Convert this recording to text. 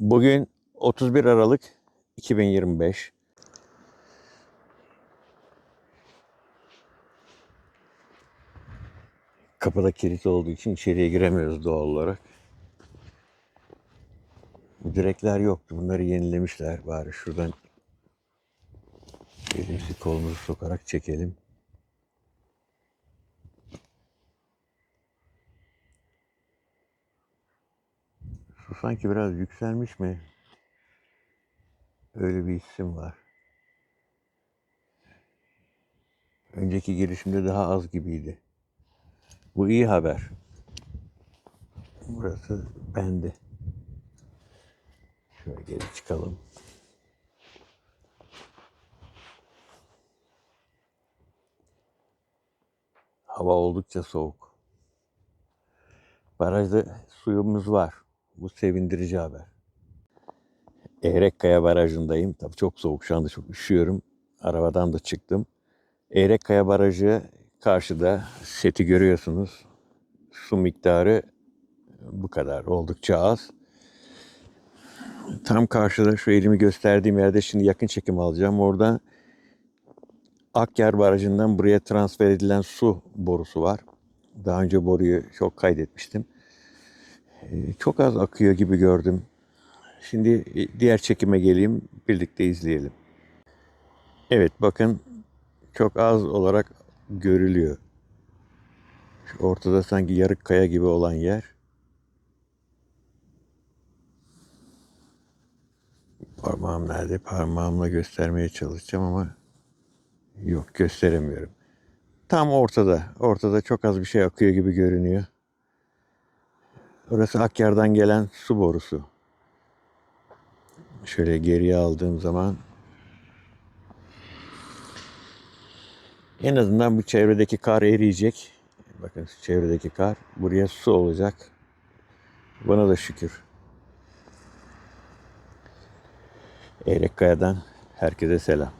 Bugün 31 Aralık 2025. Kapıda kilit olduğu için içeriye giremiyoruz doğal olarak. Direkler yoktu. Bunları yenilemişler. Bari şuradan elimizi kolumuzu sokarak çekelim. Su sanki biraz yükselmiş mi? Öyle bir hissim var. Önceki girişimde daha az gibiydi. Bu iyi haber. Burası bende. Şöyle geri çıkalım. Hava oldukça soğuk. Barajda suyumuz var. Bu sevindirici haber. Ehrekkaya Barajı'ndayım. Tabii çok soğuk şu anda çok üşüyorum. Arabadan da çıktım. Ehrekkaya Barajı karşıda seti görüyorsunuz. Su miktarı bu kadar. Oldukça az. Tam karşıda şu elimi gösterdiğim yerde şimdi yakın çekim alacağım. Orada Akyar Barajı'ndan buraya transfer edilen su borusu var. Daha önce boruyu çok kaydetmiştim. Ee, Çok az akıyor gibi gördüm. Şimdi e, diğer çekime geleyim, birlikte izleyelim. Evet bakın çok az olarak görülüyor. Şu ortada sanki yarık kaya gibi olan yer. Parmağım nerede? Parmağımla göstermeye çalışacağım ama yok gösteremiyorum. Tam ortada. Ortada çok az bir şey akıyor gibi görünüyor. Orası Akyar'dan gelen su borusu. Şöyle geriye aldığım zaman en azından bu çevredeki kar eriyecek. Bakın çevredeki kar buraya su olacak. Buna da şükür. Eyrekkaya'dan herkese selam.